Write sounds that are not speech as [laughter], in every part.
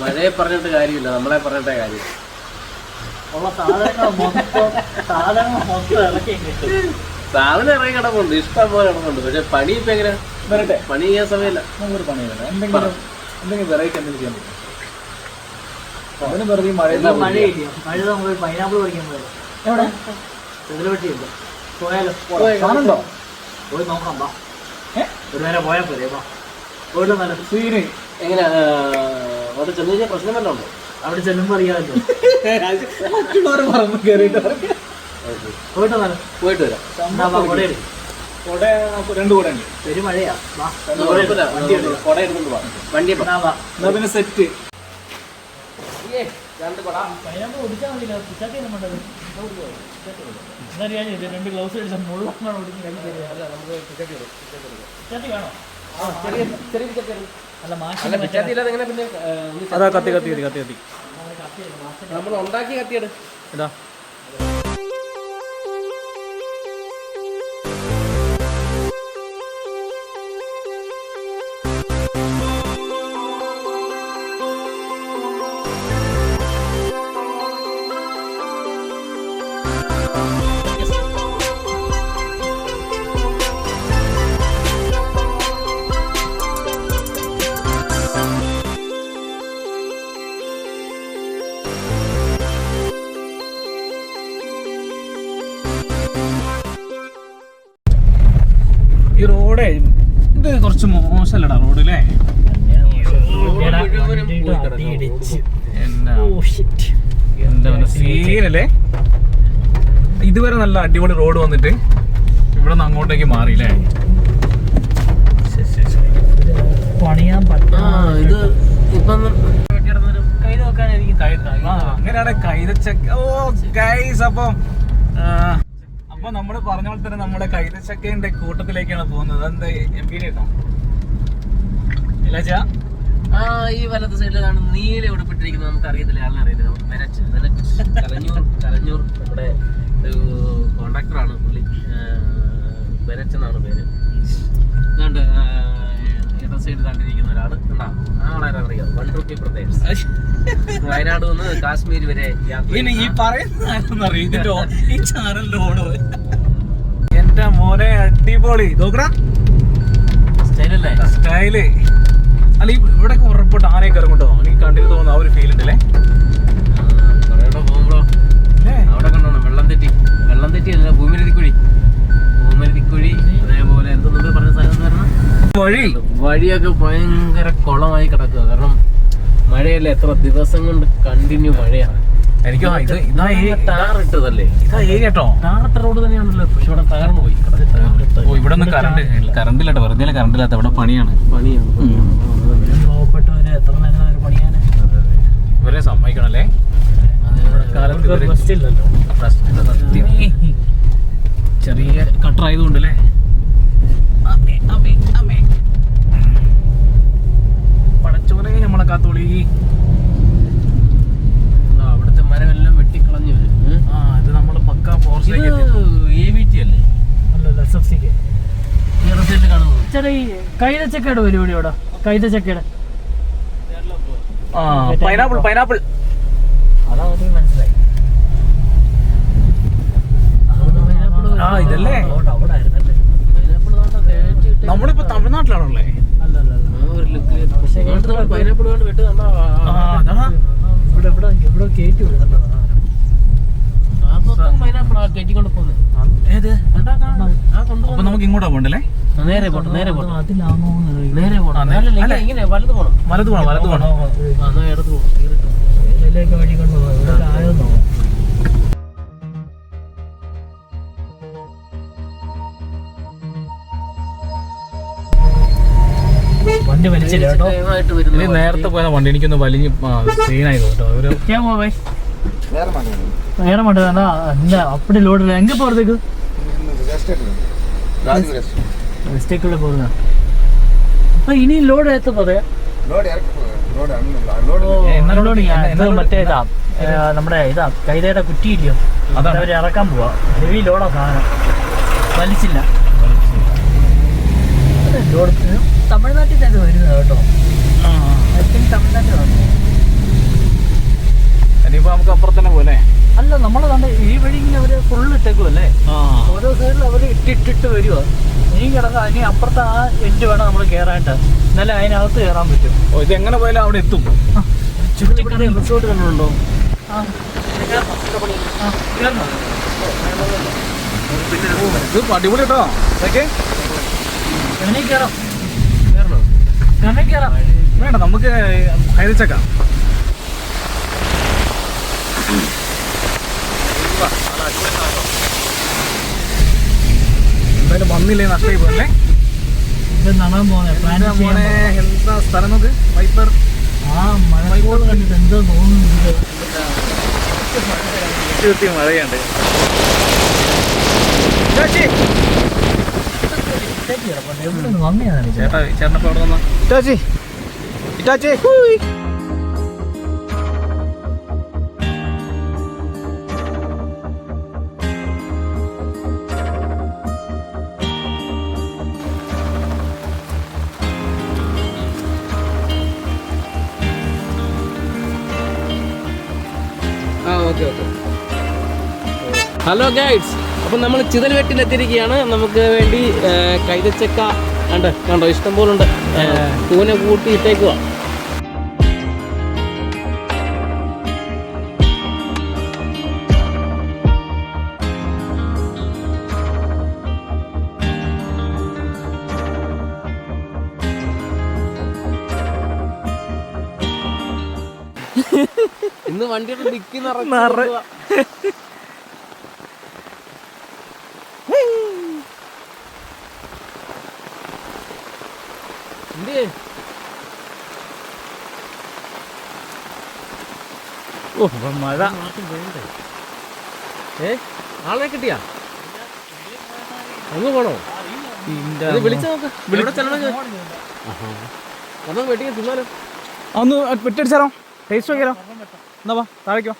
മഴയെ പറഞ്ഞിട്ട് കാര്യമില്ല നമ്മളെ പറഞ്ഞിട്ടേ കാര്യം. ഉള്ള സാധനങ്ങൾ മൊത്തം സാധനങ്ങൾ മൊത്തം ഇറക്കി കിട്ടും. സാധനം ഇറങ്ങി കിടപ്പുണ്ട് ഇഷ്ടം പോലെ കിടപ്പുണ്ട്. പക്ഷെ പണി ഇപ്പൊ എങ്ങനെ വരട്ടെ. പണി ചെയ്യാൻ സമയമില്ല. നമുക്കൊരു പണി എന്തെങ്കിലും എന്തെങ്കിലും വെറൈറ്റി എന്തെങ്കിലും ചെയ്യാൻ പറ്റും അതിന് വെറുതെ ഈ മഴ ഈ മഴയില്ല. മഴ നമുക്ക് പൈനാപ്പിൾ പറിക്കാൻ പോയത് എവിടെ? പോയാലോ? പോയി. നോക്കാം വാ? ഒരു നേരം പോയാൽ പോരെ വാ. പോയിട്ട് നല്ല സീന് എങ്ങനെ അവിടെ ചെന്ന് കഴിഞ്ഞാൽ പ്രശ്നം വല്ലതും ഉണ്ടോ അവിടെ ചെല്ലുമ്പോൾ അറിയാമല്ലോ. മറ്റുള്ളവർ പറമ്പ് കയറിയിട്ട് പോയിട്ട് നല്ല പോയിട്ട് വരാം. കൊട എടുക്ക്. രണ്ട് കൂടെ ഉണ്ട്. പെരും മഴയാ. വാ വണ്ടി എടുക്ക്. കുട എടുത്തോണ്ട് പോവാം വണ്ടി എന്നാ പിന്നെ സെറ്റ് രണ്ട് കുട. ഒടിച്ചാൽ മതിയില്ല പിച്ചാത്തി ഒന്നും എന്നറിയാൻ രണ്ട് ഗ്ലൗസ് അടിച്ചാൽ മുഴുവൻ കൈ തരിക നമുക്ക് ഇടും പിച്ചാത്തി വേണോ? ചെറിയ ചെറിയ അല്ല ഇല്ലാതെ എങ്ങനെ പിന്നെ അതാ കത്തി കത്തി കത്തി കത്തി കത്തി. നമ്മൾ ഉണ്ടാക്കി കത്തിയെടു ഇതാ റോഡേ ഇത് കുറച്ച് മോശമല്ലടാ റോഡ് അല്ലേ എന്നാ എന്താ സീനല്ലേ? ഇതുവരെ നല്ല അടിപൊളി റോഡ് വന്നിട്ട് ഇവിടെ നിന്ന് അങ്ങോട്ടേക്ക് മാറിയില്ലേ? പണിയാൻ ഇത് ഇപ്പം കൈ നോക്കാനായിരിക്കും ആ, അങ്ങനെയാണ് കൈതച്ചക്ക. ഓ ഗൈസ് അപ്പം അപ്പൊ നമ്മൾ പറഞ്ഞ പോലെ തന്നെ നമ്മുടെ കൈതച്ചക്കന്റെ കൂട്ടത്തിലേക്കാണ് പോകുന്നത്. എന്താ എം പി കേട്ടോ ആ ഈ വലത്ത് സൈഡിൽ കാണുന്ന നീല ഉടുപ്പിട്ടിരിക്കുന്നത് നമുക്ക് അറിയത്തില്ല. ആളിനെ അറിയത്തില്ല? നമുക്ക് മെരച്ച് കലഞ്ഞൂർ കലഞ്ഞൂർ നമ്മുടെ ഒരു കോണ്ടാക്ടറാണ് പുള്ളി. മെരച്ച് എന്നാണ് പേര്. ഇതാണ്ട് ഇടത് സൈഡിൽ കണ്ടിരിക്കുന്ന ഒരാൾ കണ്ടാ? ആളാരെ അറിയാം? വൺ റുപ്പി പ്രദേശ് വയനാട് നിന്ന് കാശ്മീർ വരെ ഈ പറയുന്ന [laughs] ഈ ചാനലിന്റെ ഓണർ. എന്റെ മോനെ അടിപൊളി. സ്റ്റൈലല്ലേ? സ്റ്റൈൽ. അല്ല ഈ ഇവിടെ ഉറപ്പിട്ട് ആനയൊക്കെ ഇറങ്ങട്ടോ എനിക്ക് കണ്ടിട്ട് തോന്നുന്നു ആ ഒരു ഫീൽ ഉണ്ടല്ലേ? വഴിയൊക്കെ ഭയങ്കര കുളമായി കിടക്കുക. കാരണം മഴയല്ലേ? എത്ര ദിവസം കൊണ്ട് കണ്ടിന്യൂ മഴയാണ് എനിക്ക് ഇത് ടാർ ഇട്ടതല്ലേ? ഇതാ ഏരിയ കേട്ടോ ടാറിട്ട റോഡ് തന്നെയാണല്ലോ. പക്ഷെ ഇവിടെ തകർന്നു പോയി. ഓ ഇവിടെ ഒന്നും കറണ്ട് കറണ്ട് ഇല്ലാട്ടോ വെറുതെ കറണ്ട് ഇല്ലാത്ത ഇവിടെ പണിയാണ്. പണിയാണ് പാവപ്പെട്ടവരെ എത്ര നേരം അവർ പണിയാണ്? ഇവരെ സമ്മതിക്കണല്ലേ. ചെറിയ കട്ടർ ആയതുകൊണ്ട് അല്ലേ പടച്ചോനെ നമ്മളെ കാത്തോളി അവിടുത്തെ മരമെല്ലാം വെട്ടിക്കളഞ്ഞു വരും ആ ഇത് നമ്മൾ പക്ക ഫോറസ്റ്റിലേക്ക് ഇത് എ വി ടി അല്ലേ അല്ലല്ലോ എസ് എഫ് സിക്ക് ഈ റിസൾട്ട് കാണുന്നത് ചേട്ടാ ഈ കൈതച്ചക്കയുടെ പരിപാടി ഇവിടെ കൈതച്ചക്കയുടെ പൈനാപ്പിൾ പൈനാപ്പിൾ അതാ മനസ്സിലായി. ആ, ഇതല്ലേ? നമ്മളിപ്പോ തമിഴ്നാട്ടിലാണല്ലേ നമുക്ക് ഇങ്ങോട്ടാ പോണ്ടല്ലേ? നേരെ പോട്ടെ നേരെ പോട്ടെ. നേരെ പോണം ഇങ്ങനെ വലത് പോണം. വലത് പോണം വലത് പോണം. ഇടത്ത് പോണം വഴി നേരത്തെ പോയ വണ്ടി. എനിക്കൊന്ന് വലിഞ്ഞ് സീനായി വേറെ മണ്ടി വേണ്ട അല്ല അപ്പടി ലോഡ് എങ്ക പോറത്തേക്ക് മിസ്റ്റേക്കുള്ള പോകുന്ന. അപ്പൊ ഇനി ലോഡ് എത്ത മറ്റേ ഇതാ നമ്മുടെ ഇതാ കൈതയുടെ കുറ്റിയില്ലയോ അവർ ഇറക്കാൻ പോവാ. ഹെവി ലോഡാ സാധനം. വലിച്ചില്ല. തമിഴ്നാട്ടിൽ തന്നെ വരുന്നത് കേട്ടോ. തമിഴ്നാട്ടിൽ ഇനിയിപ്പോ നമുക്ക് അപ്പുറത്തന്നെ പോലെ അല്ല നമ്മളെ തന്നെ ഈ വഴി ഇങ്ങനെ അവർ ഫുള്ള് ഇട്ടേക്കുമല്ലേ ഓരോ സൈഡിൽ അവർ ഇട്ടിട്ടിട്ട് വരുവാ. നീ കിടക്കുക ഇനി അപ്പുറത്തെ ആ എൻഡ് വേണം നമ്മൾ കേറാനായിട്ട്. എന്നാലും അതിനകത്ത് കയറാൻ പറ്റും. ഓ ഇത് എങ്ങനെ പോയാലും അവിടെ എത്തും. ചുറ്റിപ്പണി റിസോർട്ട് കണ്ടുണ്ടോ ഇത് അടിപൊളി കേട്ടോ. ഓക്കെ കയറാം കയറാം വേണ്ട നമുക്ക് ഹൈറിച്ചേക്കാം എന്തായാലും വന്നില്ലേ നഷ്ടമായി പ്ലാൻ എന്താ എന്താ സ്ഥലം നോക്ക്? വൈപ്പർ. ആ മഴക്കോട് കണ്ടിട്ട് എന്താ തോന്നുന്നു ചുറ്റി മഴയുണ്ട്. ചേട്ടാ ചേട്ടനപ്പോ അവിടെ വന്ന? ഇറ്റാച്ചി. ഇറ്റാച്ചി. ഹലോ ഗൈഡ്സ് അപ്പം നമ്മൾ ചിതൽ വെട്ടിലെത്തിയിരിക്കുകയാണ് നമുക്ക് വേണ്ടി കൈതച്ചക്ക ഉണ്ട് കണ്ടോ? ഇഷ്ടം പോലെ ഉണ്ട്. കൂന കൂട്ടി ഇട്ടേക്കുക [laughs] ഇന്ന് വണ്ടിയുടെ ഡിക്കി നിറ എന്ത് ഓ മഴ. ഏ ആളെ കിട്ടിയാ? അങ്ങ് പോണോ? വിളിച്ചു നോക്ക്. ഇവിടെ ചെല്ലണം ഞാൻ നമ്മൾ വെട്ടിങ്ങ തിന്നാലോ. ഒന്ന് വിട്ടടിച്ചാലോ ടേസ്റ്റ് നോക്കിയാലോ? എന്നാ വാ താഴേക്കോ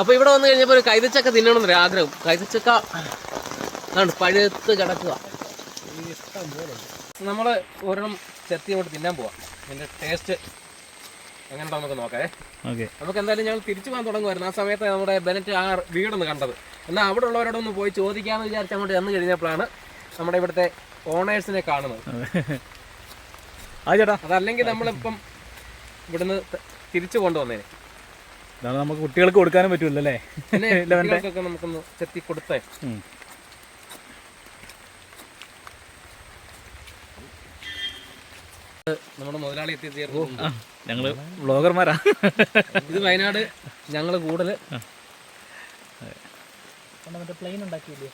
അപ്പൊ ഇവിടെ വന്നു കഴിഞ്ഞപ്പോ ഒരു കൈതച്ചക്ക തിന്നണമെന്നൊരു ആഗ്രഹം. കൈതച്ചക്ക ആണ് പഴുത്ത് കിടക്കുക നമ്മൾ ഒരെണ്ണം ചെത്തി അങ്ങോട്ട് തിന്നാൻ പോവാ. ടേസ്റ്റ് എങ്ങനെ നമുക്ക് നോക്കേ ഓക്കെ. നമുക്ക് എന്തായാലും ഞങ്ങൾ തിരിച്ചു പോകാൻ തുടങ്ങുമായിരുന്നു. ആ സമയത്ത് നമ്മുടെ ബെനറ്റ് ആ വീടൊന്ന് കണ്ടത്. എന്നാൽ അവിടെ ഉള്ളവരോടൊന്ന് പോയി ചോദിക്കാമെന്ന് വിചാരിച്ച് അങ്ങോട്ട് ചെന്ന് കഴിഞ്ഞപ്പോഴാണ് നമ്മുടെ ഇവിടുത്തെ ഓണേഴ്സിനെ കാണുന്നത്. ആ ചേട്ടാ. അതല്ലെങ്കിൽ നമ്മളിപ്പം ഇവിടുന്ന് തിരിച്ചു കൊണ്ടുവന്നേ നമുക്ക് കുട്ടികൾക്ക് കൊടുക്കാനും പറ്റൂല്ലോ അല്ലേ പിന്നെ ലെവന്റെ കുട്ടികൾക്കൊക്കെ നമുക്കൊന്ന് ചെത്തി കൊടുത്തേ നമ്മുടെ മുതലാളി എത്തിച്ചേർന്നു ഞങ്ങൾ വ്ളോഗർമാരാ. ഇത് വയനാട് ഞങ്ങൾ കൂടുതൽ മറ്റേ പ്ലെയിൻ ഉണ്ടാക്കിയില്ലേ?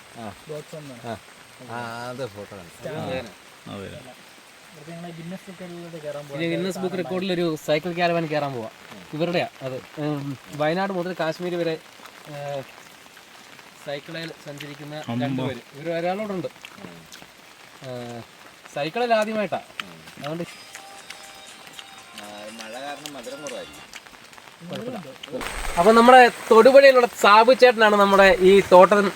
ഗിന്നസ് ബുക്ക് റെക്കോർഡിൽ ഒരു സൈക്കിൾ ക്യാരവാൻ കയറാൻ പോവാ. ഇവരുടെയാ അത്. വയനാട് മുതൽ കാശ്മീർ വരെ സൈക്കിളിൽ സഞ്ചരിക്കുന്ന രണ്ടുപേര്. ഇവർ ഒരാളോടുണ്ട്. സൈക്കിളിൽ ആദ്യമായിട്ടാ. അതുകൊണ്ട് അപ്പൊ നമ്മുടെ തൊടുപുഴയിലുള്ള സാബു ചേട്ടനാണ് നമ്മുടെ ഈ തോട്ടം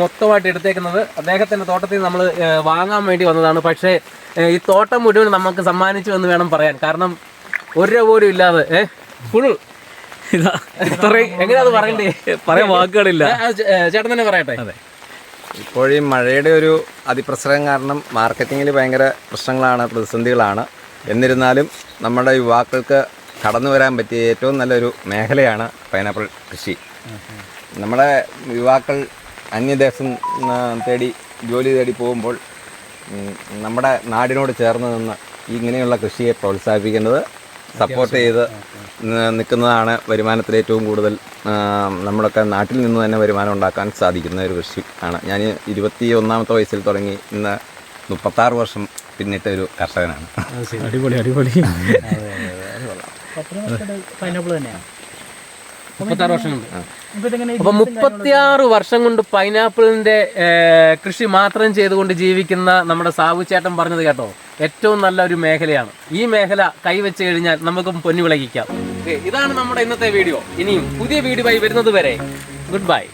മൊത്തമായിട്ട് എടുത്തേക്കുന്നത്. അദ്ദേഹത്തിന്റെ തോട്ടത്തിൽ നമ്മൾ വാങ്ങാൻ വേണ്ടി വന്നതാണ്. പക്ഷേ ഈ തോട്ടം മുഴുവൻ നമുക്ക് സമ്മാനിച്ചു എന്ന് വേണം പറയാൻ. കാരണം ഒരു രൂപ പോലും ഇല്ലാതെ ഏഹ് ഫുൾ. ഇതാ ഇത്രയും എങ്ങനെയാ അത് പറയണ്ടേ? പറയാൻ വാക്കുകളില്ല. ചേട്ടൻ തന്നെ പറയട്ടെ. അതെ. ഇപ്പോഴീ മഴയുടെ ഒരു അതിപ്രസരം കാരണം മാർക്കറ്റിങ്ങിൽ ഭയങ്കര പ്രശ്നങ്ങളാണ് പ്രതിസന്ധികളാണ്. എന്നിരുന്നാലും നമ്മുടെ യുവാക്കൾക്ക് കടന്നു വരാൻ പറ്റിയ ഏറ്റവും നല്ലൊരു മേഖലയാണ് പൈനാപ്പിൾ കൃഷി. നമ്മുടെ യുവാക്കൾ അന്യദേശം തേടി ജോലി തേടി പോകുമ്പോൾ നമ്മുടെ നാടിനോട് ചേർന്ന് നിന്ന് ഇങ്ങനെയുള്ള കൃഷിയെ പ്രോത്സാഹിപ്പിക്കേണ്ടത് സപ്പോർട്ട് ചെയ്ത് നിൽക്കുന്നതാണ് വരുമാനത്തിൽ ഏറ്റവും കൂടുതൽ നമ്മളൊക്കെ നാട്ടിൽ നിന്ന് തന്നെ വരുമാനം ഉണ്ടാക്കാൻ സാധിക്കുന്ന ഒരു കൃഷി ആണ്. ഞാൻ ഇരുപത്തി ഒന്നാമത്തെ വയസ്സിൽ തുടങ്ങി. ഇന്ന് മുപ്പത്താറ് വർഷം പിന്നിട്ട ഒരു കർഷകനാണ് അടിപൊളി അടിപൊളി. പൈനാപ്പിൾ തന്നെയാണ് മുപ്പത്താറ് വർഷം കൊണ്ട് അപ്പൊ മുപ്പത്തിയാറ് വർഷം കൊണ്ട് പൈനാപ്പിളിന്റെ കൃഷി മാത്രം ചെയ്തുകൊണ്ട് ജീവിക്കുന്ന നമ്മുടെ സാബു ചേട്ടൻ പറഞ്ഞത് കേട്ടോ. ഏറ്റവും നല്ല ഒരു മേഖലയാണ്. ഈ മേഖല കൈവച്ച് കഴിഞ്ഞാൽ നമുക്കും പൊന്നു വിളയിക്കാം ഇതാണ് നമ്മുടെ ഇന്നത്തെ വീഡിയോ. ഇനിയും പുതിയ വീഡിയോ ആയി വരുന്നത് വരെ. Good bye